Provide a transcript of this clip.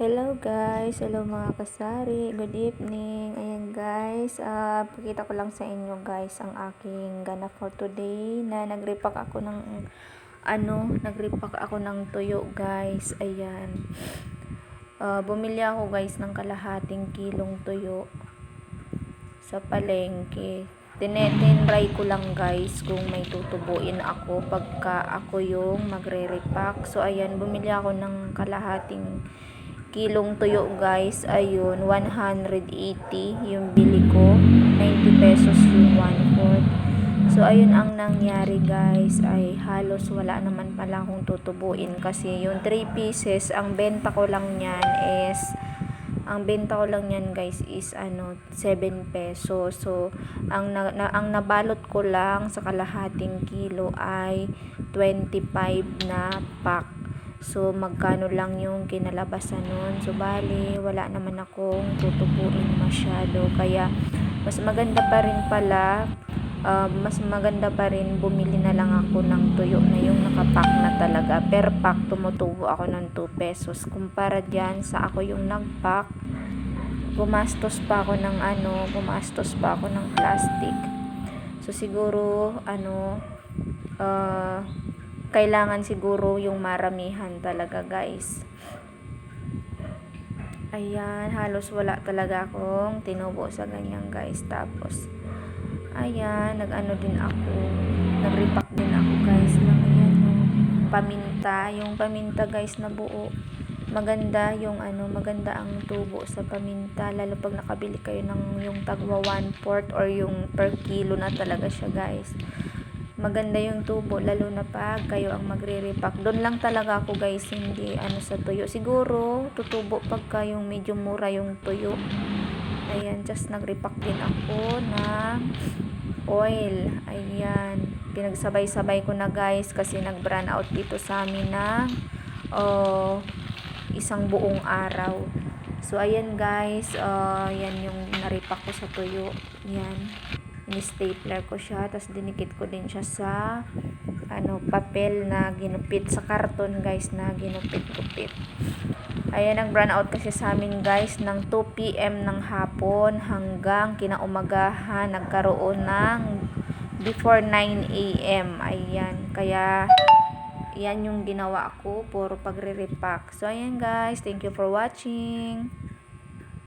Hello guys, hello mga kasari, good evening. Ayan guys, ah pakita ko lang sa inyo guys ang aking gana for today na nagrepack ako ng ano, nagrepack ako ng tuyo guys. Ayan. Ah, bumili ako guys ng kalahating kilong tuyo sa palengke. Tinetinry ko lang guys kung may tutubuin ako pagka ako yung magre-repack. So ayan, bumili ako ng kalahating kilong tuyo guys. Ayun 180 yung bili ko 90 pesos yung 1 fourth so ayun ang nangyari guys. Ay halos wala naman pala akong tutubuin kasi yung 3 pieces ang benta ko lang yan is ang benta ko lang yan guys is ano 7 pesos. So ang na, na, ang nabalot ko lang sa kalahating kilo ay 25 na pack So, magkano lang yung kinalabasan nun. So, bali, wala naman akong tutubuin masyado. Kaya, mas maganda pa rin pala, uh, mas maganda pa rin bumili na lang ako ng tuyo na yung nakapack na talaga. Per pack, tumutubo ako ng 2 pesos. Kumpara dyan sa ako yung nagpack, gumastos pa ako ng ano, gumastos pa ako ng plastic. So, siguro, ano, uh, kailangan siguro yung maramihan talaga guys. Ayan halos wala talaga akong tinubo sa ganyan guys. Tapos ayan nag ano din ako. Nag repack din ako guys. Ng yan yung paminta. Yung paminta guys na buo maganda yung ano maganda ang tubo sa paminta. Lalo pag nakabili kayo ng yung tagwa 1 fourth or yung per kilo na talaga siya guys maganda yung tubo lalo na pag kayo ang magre-repack. Doon lang talaga ako guys hindi ano sa tuyo. Siguro tutubo pagka yung medyo mura yung tuyo. Ayan just nagrepack din ako na oil. Ayan pinagsabay-sabay ko na guys kasi nag brand out dito sa amin ng oh, isang buong araw. So ayan guys uh, yan yung naripak ko sa tuyo. Yan ni-stapler ko siya tapos dinikit ko din siya sa ano papel na ginupit sa karton guys na ginupit-gupit. Ayan ang brown out kasi sa amin guys ng 2pm ng hapon hanggang kinaumagahan nagkaroon ng before 9am ayan kaya yan yung ginawa ko puro pagre-repack. So ayan guys thank you for watching